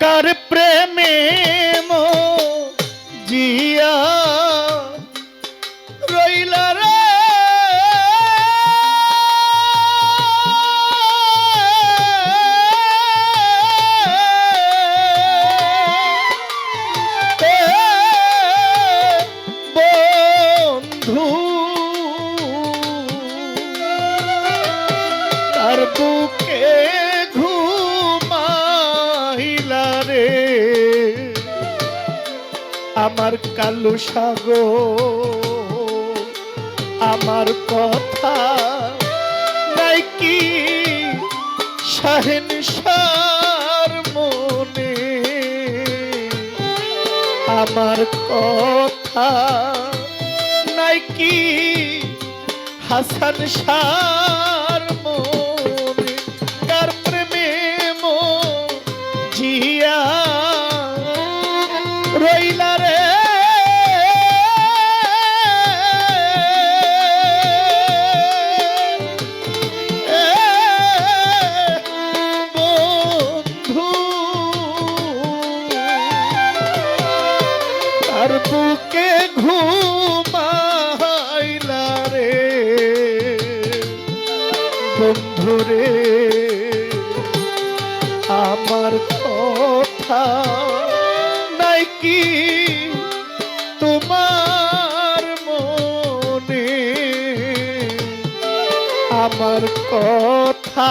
কার প্রেমে জিয়া রইল রে বন্ধু তার বুক আমার কালু সাগর, আমার কথা নাই কি? শাহেনশার মনে, আমার কথা নাই কি? হাসান শার আমার কথা।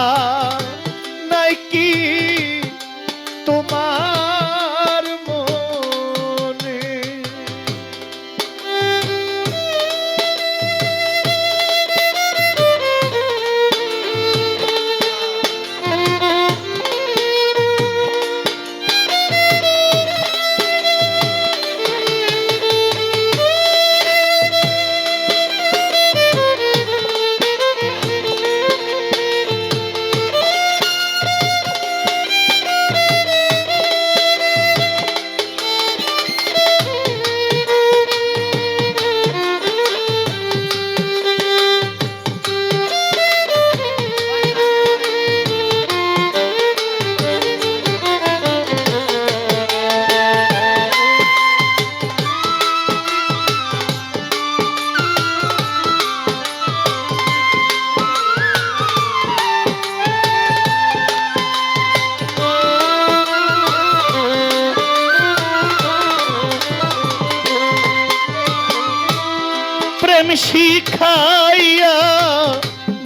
শিখাইয়া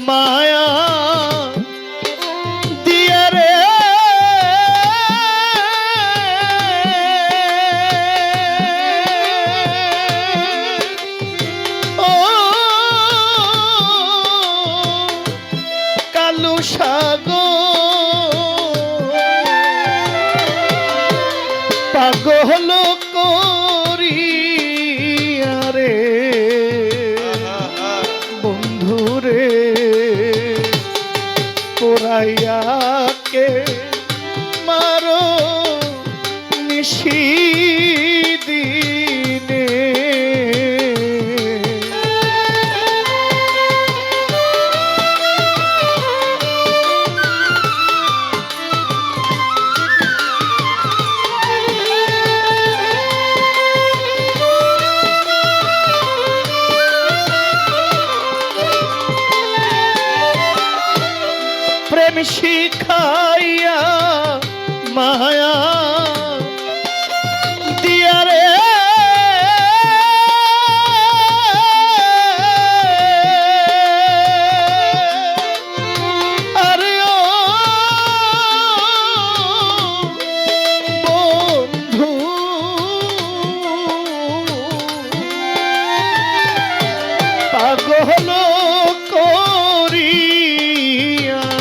মায়া দিয়া রে। ও কালু সাগর পাগল করিয়া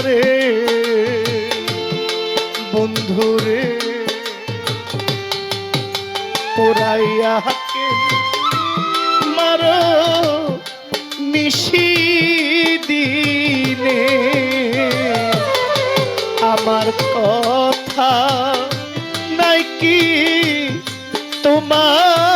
রে। বন্ধুরে পোড়াইয়াকে মার নিশি দিনে। আমার কথা নাই কি তোমার?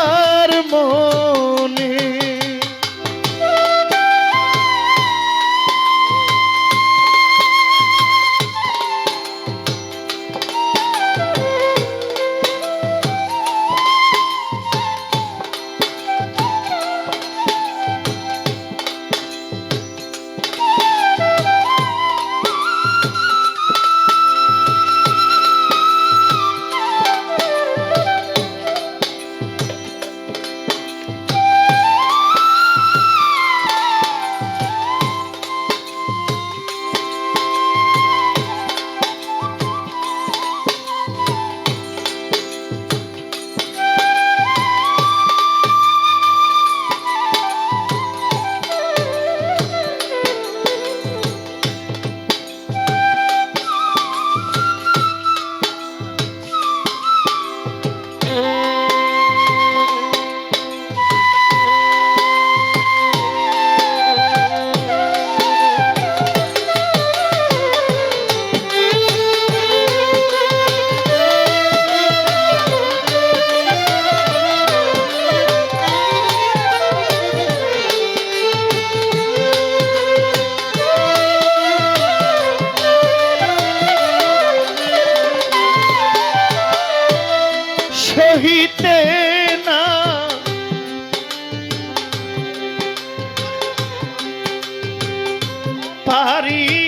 পারি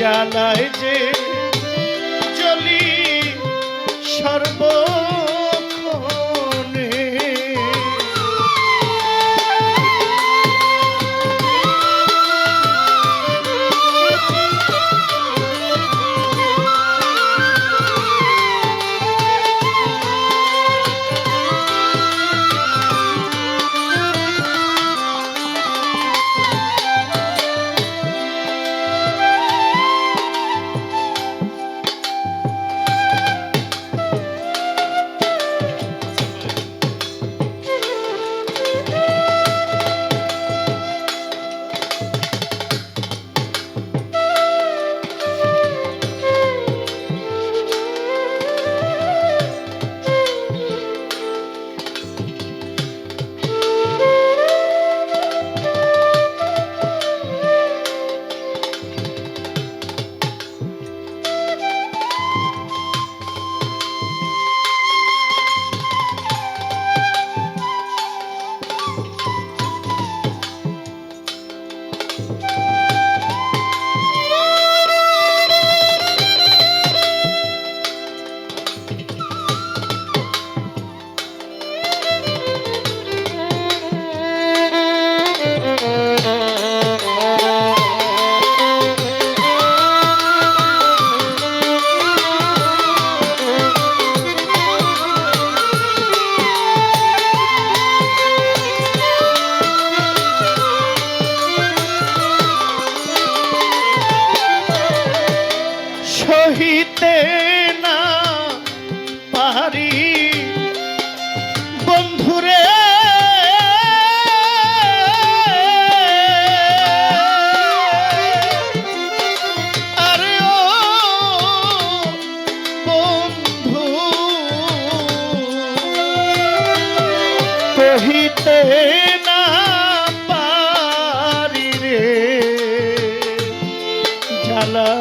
জ্বালায় যে জলি সর্ব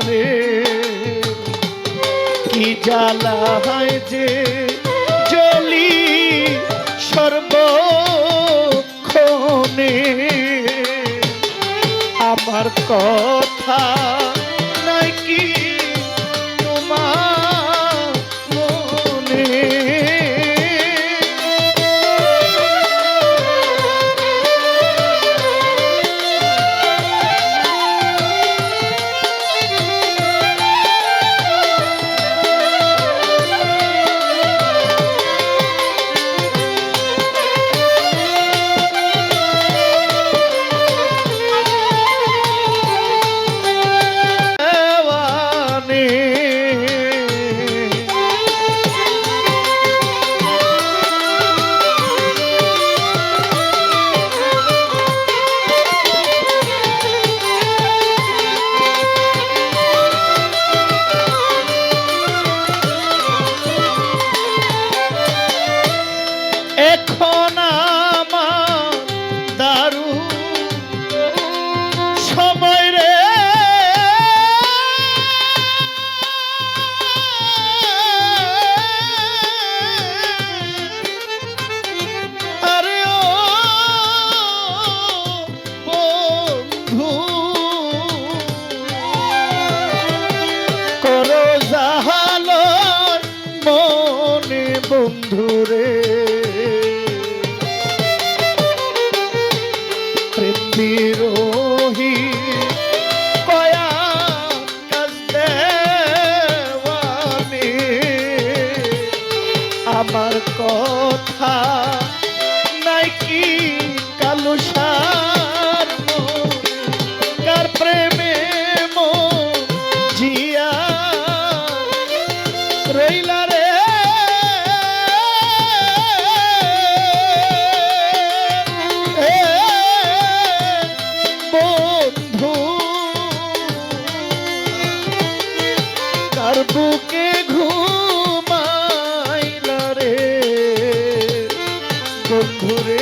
রে কি জ্বালা হয় যে জলি সর্বক্ষণে? আমার কথা বন্ধুরে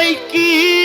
নাইকি তোমার